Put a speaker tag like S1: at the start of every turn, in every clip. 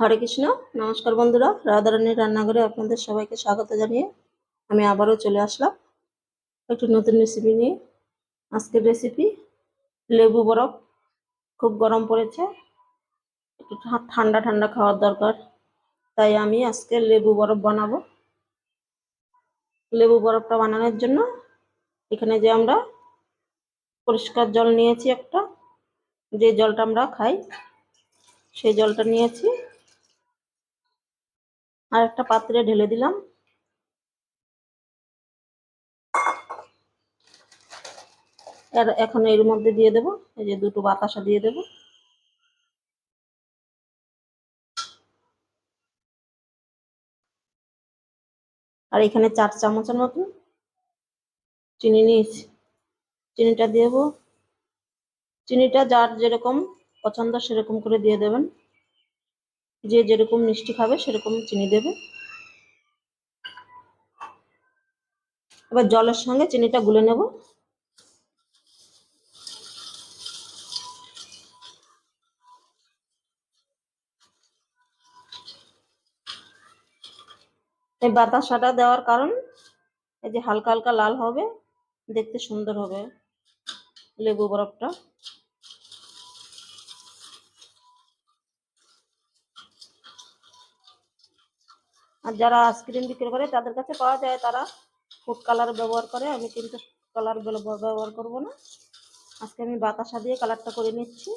S1: হরে কৃষ্ণ, নমস্কার বন্ধুরা। রাধারানীর রান্নাঘরে আপনাদের সবাইকে স্বাগত জানিয়ে আমি আবারও চলে আসলাম একটু নতুন রেসিপি নিয়ে। আজকের রেসিপি লেবু বরফ, খুব গরম পড়েছে, একটু ঠান্ডা ঠান্ডা খাওয়ার দরকার, তাই আমি আজকে লেবু বরফ বানাবো। লেবু বরফটা বানানোর জন্য এখানে যে আমরা পরিষ্কার জল নিয়েছি একটা, যে জলটা আমরা খাই, সেই জলটা নিয়েছি। আর একটা পাত্রে ঢেলে দিলাম। আর এখন এর মধ্যে দিয়ে দেব, এই যে দুটো বাতাসা দিয়ে দেব। আর এখানে চার চামচের মতন চিনি নিয়েছি। চিনিটা দিয়ে দেব। চিনিটা যার যেরকম পছন্দ সেরকম করে দিয়ে দেবেন। যে যেরকম মিষ্টি খাবে সেরকম চিনি দেবে। এবার জলের সঙ্গে চিনিটা গুলে নেব। এই বাতাসাটা দেওয়ার কারণ এই যে হালকা হালকা লাল হবে, দেখতে সুন্দর হবে লেবু বরফটা। আর যারা আইসক্রিম বিক্রি করে তাদের কাছে পাওয়া যায়, তারা ফুড কালার ব্যবহার করে। আমি কিন্তু কালার ব্যবহার করব না। আজকে আমি বাতাসা দিয়ে কালারটা করে নিচ্ছি।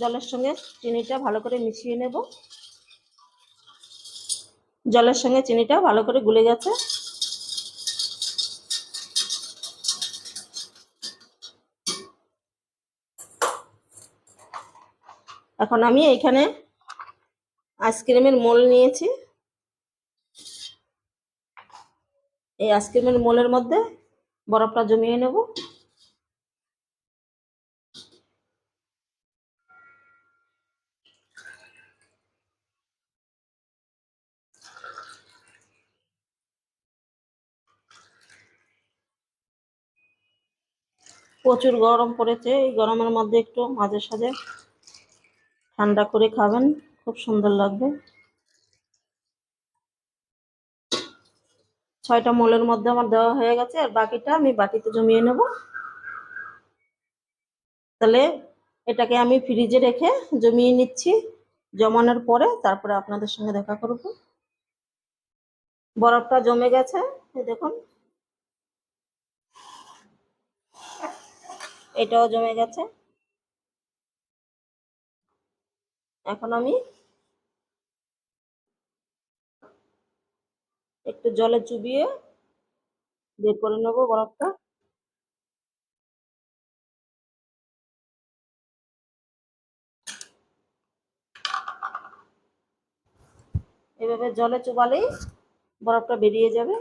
S1: জলের সঙ্গে চিনিটা ভালো করে মিশিয়ে নেব। জলের সঙ্গে চিনিটা ভালো করে গুলে গেছে। এখন আমি এইখানে আইসক্রিমের মোল নিয়েছি। এই আইসক্রিমের মোলের মধ্যে বরফটা জমিয়ে নেব। প্রচুর গরম পড়েছে, এই গরমের মধ্যে একটু মাঝে সাঝে ঠান্ডা করে খাবেন, খুব সুন্দর লাগবে। ছয়টা মোলের মধ্যে আমার দেওয়া হয়ে গেছে, আর বাকিটা আমি বাটিতে জমিয়ে নেব। তাহলে এটাকে আমি ফ্রিজে রেখে জমিয়ে নিচ্ছি জমানোর পরে তারপরে আপনাদের সঙ্গে দেখা করব। বরফটা জমে গেছে দেখুন। এটাও জমে গেছে। এখন আমি একটু জলে চুবিয়ে বের করে নেব বরফটা। এভাবে জলে চুবালেই বরফটা বেরিয়ে যাবে।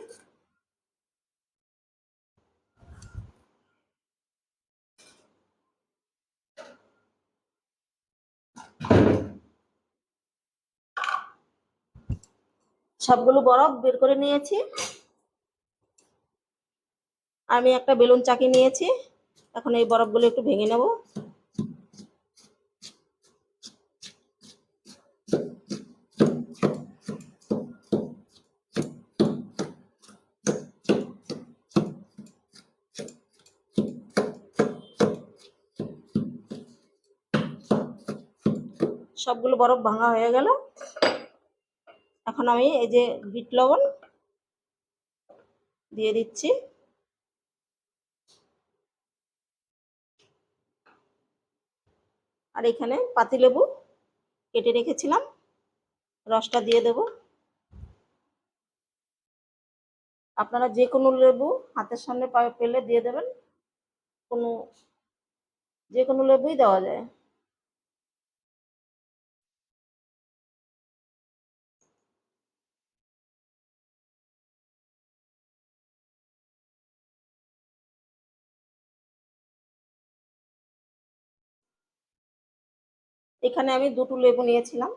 S1: সবগুলো বরফ বের করে নিয়েছি। আমি একটা বেলুন চাকি নিয়েছি। এখন এই বরফগুলো একটু ভেঙে নেব। সবগুলো বরফ ভাঙা হয়ে গেল। এখন আমি এই যে বিট লবণ দিয়ে দিচ্ছি। আর এখানে পাতিলেবু কেটে রেখেছিলাম, রসটা দিয়ে দেব। আপনারা যে কোনো লেবু হাতের সামনে পেলে দিয়ে দেবেন, কোনো যে কোনো লেবুই দেওয়া যায়। এখানে আমি দুটো লেবু নিয়েছিলাম।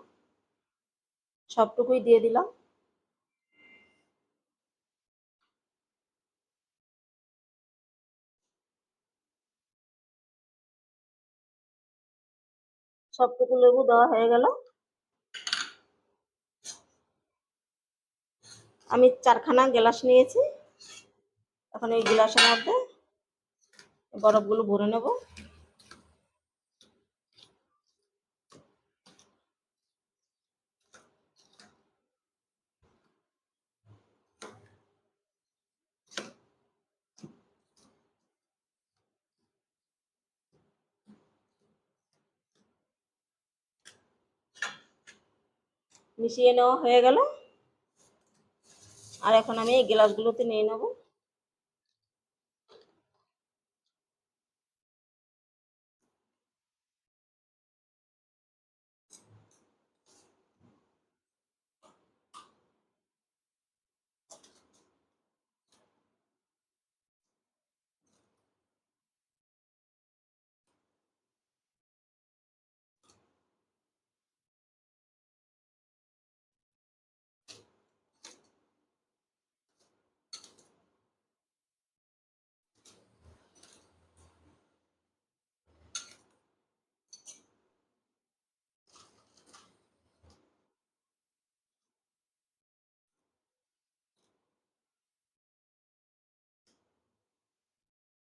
S1: সবটুকুই দিয়ে দিলাম। সবটুকু লেবু দেওয়া হয়ে গেল। আমি চারখানা গ্লাস নিয়েছি। এখন এই গ্লাসের মধ্যে বরফগুলো ভরে নেব। মিশিয়ে নেওয়া হয়ে গেল। আর এখন আমি এই গ্লাসগুলোতে নিয়ে নেব।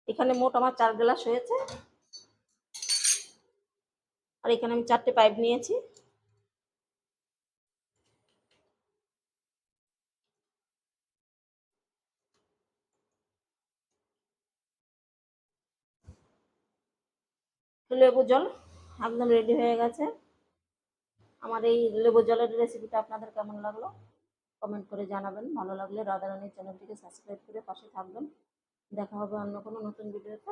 S1: এখানে মোট আমার চার গ্লাস হয়েছে। আর এখানে আমি চারটে পাইপ নিয়েছি। লেবু জল একদম রেডি হয়ে গেছে। আমার এই লেবু জলের রেসিপিটা আপনাদের কেমন লাগল? কমেন্ট করে জানাবেন। ভালো লাগলে রাধারানীর চ্যানেলটিকে সাবস্ক্রাইব করে পাশে থাকবেন। দেখা হবে অন্য কোনো নতুন ভিডিওতে।